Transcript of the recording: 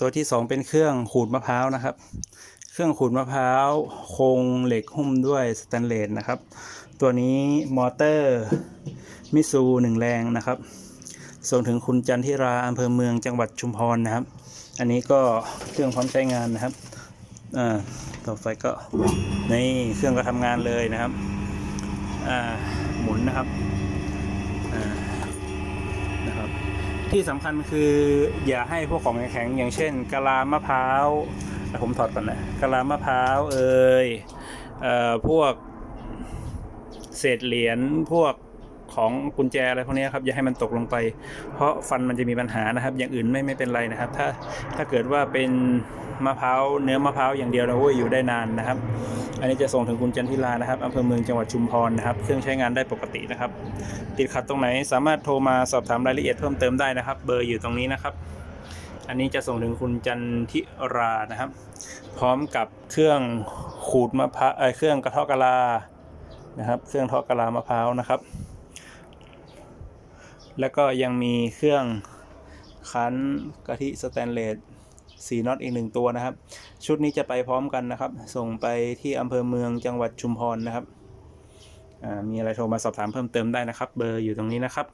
ตัวที่สองเป็นเครื่องขูดมะพร้าวนะครับ เครื่องขูดมะพร้าวโครงเหล็กหุ้มด้วยสแตนเลสนะครับ ตัวนี้มอเตอร์มิซูหนึ่งแรงนะครับ ส่งถึงคุณจันทิราอำเภอเมืองจังหวัดชุมพรนะครับ อันนี้ก็เครื่องพร้อมใช้งานนะครับอ่าต่อไปก็นี่เครื่องก็ทำงานเลยนะครับอ่าหมุนนะครับนะครับ ที่สำคัญคืออย่าให้พวกของแข็งๆอย่างเช่นกะลามะพร้าวผมถอดก่อนนะกะลามะพร้าวเอ่ยเอ่อพวกเศษเหรียญพวก ของกุญแจอะไรพวกนี้ครับอย่าให้มันตกลงไป เพราะฟันมันจะมีปัญหานะครับ อย่างอื่นไม่ไม่เป็นไรนะครับ ถ้าถ้าเกิดว่าเป็นมะพร้าวเนื้อมะพร้าวอย่างเดียวนะโอ้ยอยู่ได้นานนะครับ อันนี้จะส่งถึงคุณจันทิลานะครับอำเภอเมืองจังหวัดชุมพรนะครับ เครื่องใช้งานได้ปกตินะครับ ติดขัดตรงไหนสามารถโทรมาสอบถามรายละเอียดเพิ่มเติมได้นะครับ เบอร์อยู่ตรงนี้นะครับ อันนี้จะส่งถึงคุณจันทิรานะครับ พร้อมกับเครื่องขูดมะพร้าวเอ่อเครื่องกระเทาะกะลานะครับ เครื่องทาะกะลามะพร้าวนะครับ แล้วก็ยังมีเครื่องคั้นกะทิสแตนเลสสีน็อตอีกหนึ่งตัวนะครับ ชุดนี้จะไปพร้อมกันนะครับ ส่งไปที่อำเภอเมืองจังหวัดชุมพรนะครับมีอะไรโทรมาสอบถามเพิ่มเติมได้นะครับ เบอร์อยู่ตรงนี้นะครับ